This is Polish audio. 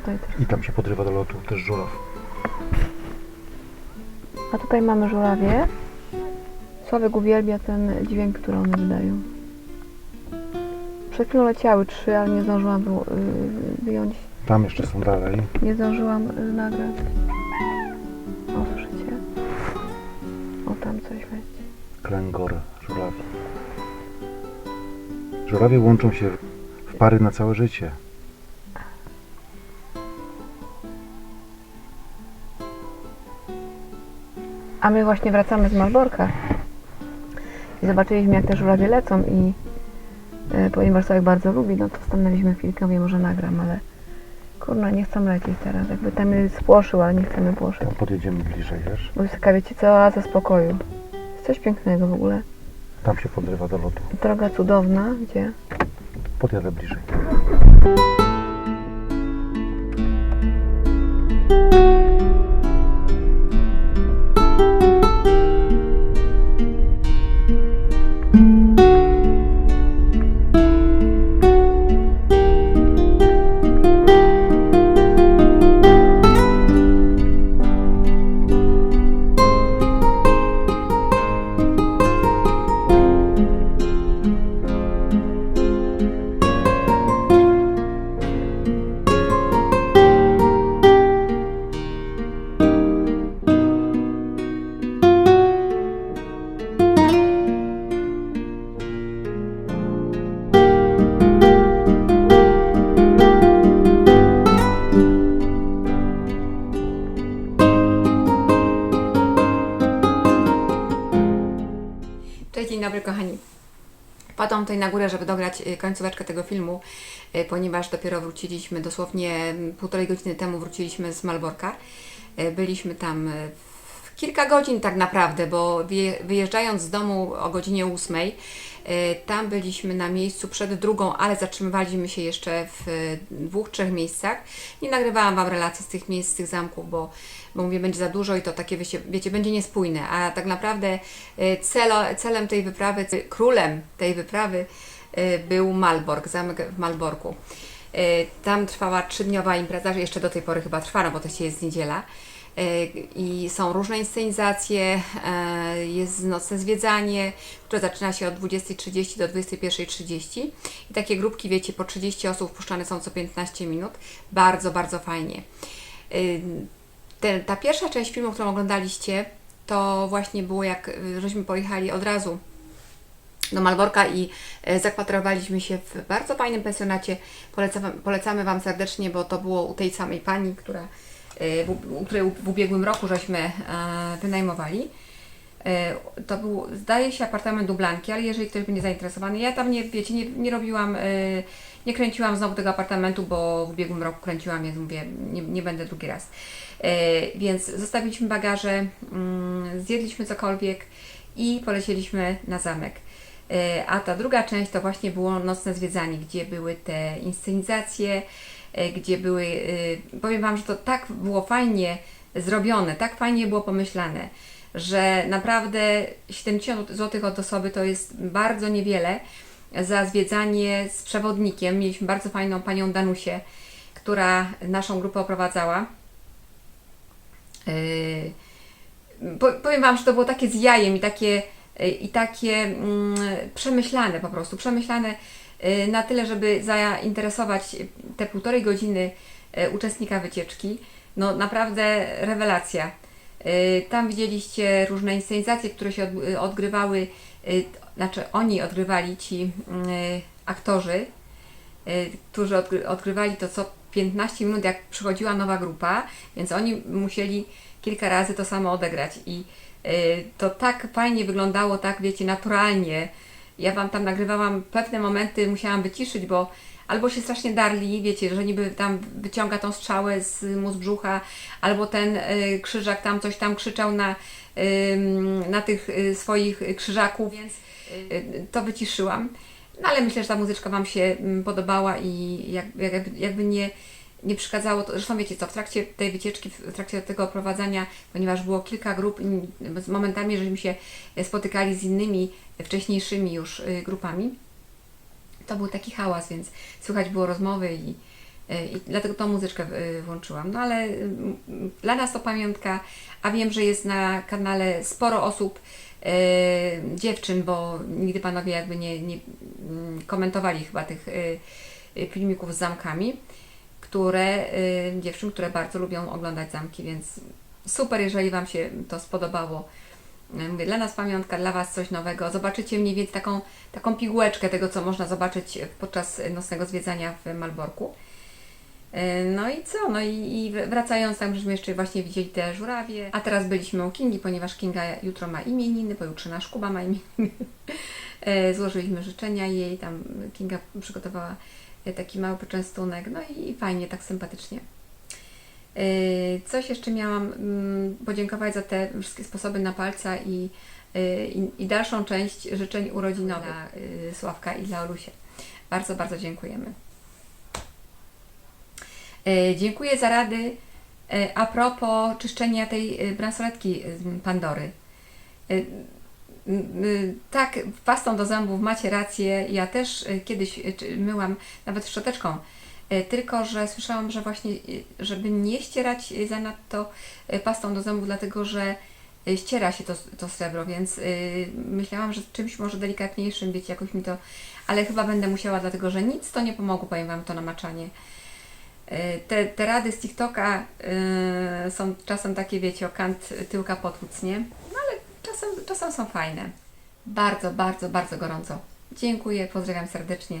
tutaj też. I tam się podrywa do lotu też żuraw. A tutaj mamy żurawie. Sławek uwielbia ten dźwięk, który one wydają. Przed chwilą leciały trzy, ale nie zdążyłam wy, y, wyjąć. Tam jeszcze są dalej. Nie zdążyłam y, nagrać. O, słyszycie? O, tam coś leci. Klęgor żurawi. Żurawie łączą się w pary na całe życie. A my właśnie wracamy z Malborka. I zobaczyliśmy, jak te żurawie lecą i e, ponieważ Sławek bardzo lubi, no to stanęliśmy chwilkę, mówię, może nagram, ale kurna, nie chcę lecieć teraz. Jakby tam jest spłoszył, ale nie chcemy płoszyć. Podjedziemy bliżej, wiesz? Bo jest taka, wiecie, cała ze spokoju. Jest coś pięknego w ogóle. Tam się podrywa do lotu. Droga cudowna, gdzie? Podjadę bliżej. Tutaj na górę, żeby dograć y, końcóweczkę tego filmu, y, ponieważ dopiero wróciliśmy, dosłownie mm, półtorej godziny temu wróciliśmy z Malborka. Y, Byliśmy tam kilka godzin tak naprawdę, bo wyje- wyjeżdżając z domu o godzinie 8, y, tam byliśmy na miejscu przed drugą, ale zatrzymywaliśmy się jeszcze w dwóch, trzech miejscach. Nie nagrywałam Wam relacji z tych miejsc, z tych zamków, bo, bo mówię, będzie za dużo i to takie, wiecie, wiecie będzie niespójne, a tak naprawdę y, celo, celem tej wyprawy, y, królem tej wyprawy y, był Malbork, zamek w Malborku. Tam trwała trzydniowa impreza, jeszcze do tej pory chyba trwa, no bo to się jest niedziela. I są różne inscenizacje, jest nocne zwiedzanie, które zaczyna się od 20.30 do 21.30. I takie grupki, wiecie, po 30 osób wpuszczane są co 15 minut. Bardzo, bardzo fajnie. Y, Ten, ta pierwsza część filmu, którą oglądaliście, to właśnie było jak y, żeśmy pojechali od razu do Malborka i e, zakwaterowaliśmy się w bardzo fajnym pensjonacie. Polecamy, polecamy Wam serdecznie, bo to było u tej samej pani, która, w, u której w ubiegłym roku żeśmy e, wynajmowali. E, To był, zdaje się, apartament Dublanki, ale jeżeli ktoś będzie zainteresowany, ja tam nie, wiecie, nie, nie robiłam, e, nie kręciłam znowu tego apartamentu, bo w ubiegłym roku kręciłam, więc mówię, nie, nie będę drugi raz. E, Więc zostawiliśmy bagaże, mm, zjedliśmy cokolwiek i polecieliśmy na zamek. A ta druga część to właśnie było nocne zwiedzanie, gdzie były te inscenizacje, gdzie były, powiem Wam, że to tak było fajnie zrobione, tak fajnie było pomyślane, że naprawdę 70 zł od osoby to jest bardzo niewiele za zwiedzanie z przewodnikiem. Mieliśmy bardzo fajną panią Danusię, która naszą grupę oprowadzała. Yy, po- powiem Wam, że to było takie z jajem i takie, yy, i takie mm, przemyślane po prostu, przemyślane yy, na tyle, żeby zainteresować te półtorej godziny uczestnika wycieczki. No naprawdę rewelacja. Yy, Tam widzieliście różne inscenizacje, które się od- odgrywały, yy, znaczy oni odgrywali, ci aktorzy, y, którzy odgry- odgrywali to co 15 minut, jak przychodziła nowa grupa, więc oni musieli kilka razy to samo odegrać i y, to tak fajnie wyglądało, tak wiecie, naturalnie. Ja Wam tam nagrywałam pewne momenty, musiałam wyciszyć, bo albo się strasznie darli, wiecie, że niby tam wyciąga tą strzałę z mu z brzucha, albo ten y, krzyżak tam coś tam krzyczał na, na tych y, swoich krzyżaków, więc y, to wyciszyłam. No ale myślę, że ta muzyczka Wam się mm, podobała i jak, jak, jakby nie, nie przeszkadzało to. Zresztą wiecie co, w trakcie tej wycieczki, w trakcie tego oprowadzania, ponieważ było kilka grup, z momentami, żeśmy się spotykali z innymi wcześniejszymi już grupami, to był taki hałas, więc słychać było rozmowy i, y, i dlatego tą muzyczkę y, włączyłam. No ale mm, dla nas to pamiątka, a wiem, że jest na kanale sporo osób, y, dziewczyn, bo nigdy panowie jakby nie, nie mm, komentowali chyba tych filmików z zamkami, które, dziewczyn, które bardzo lubią oglądać zamki, więc super, jeżeli Wam się to spodobało. Mówię, dla nas pamiątka, dla Was coś nowego. Zobaczycie mniej więcej taką, taką pigułeczkę tego, co można zobaczyć podczas nocnego zwiedzania w Malborku. Y, No i co? No i, i wracając tam, żeśmy jeszcze właśnie widzieli te żurawie. A teraz byliśmy u Kingi, ponieważ Kinga jutro ma imieniny, pojutrze nasz Kuba ma imieniny. E, Złożyliśmy życzenia jej, tam Kinga przygotowała e, taki mały poczęstunek, no i fajnie, tak sympatycznie. E, Coś jeszcze miałam mm, podziękować za te wszystkie sposoby na palca i, e, i, i dalszą część życzeń urodzinowych dla e, Sławka i dla Olusia. Bardzo, bardzo dziękujemy. Dziękuję za rady a propos czyszczenia tej bransoletki Pandory. Y, Tak, pastą do zębów macie rację. Ja też kiedyś myłam nawet szczoteczką, tylko że słyszałam, że właśnie, e, żeby nie ścierać e, zanadto e, pastą do zębów, dlatego że e, ściera się to, to srebro, więc e, myślałam, że czymś może delikatniejszym, wiecie, jakoś mi to, ale chyba będę musiała, dlatego że nic to nie pomogło, powiem Wam, to namaczanie. E, Te, te rady z TikToka e, są czasem takie, wiecie, o kant tyłka potłuc, nie? No ale czasem, czasem są fajne. Bardzo, bardzo, bardzo gorąco. Dziękuję, pozdrawiam serdecznie.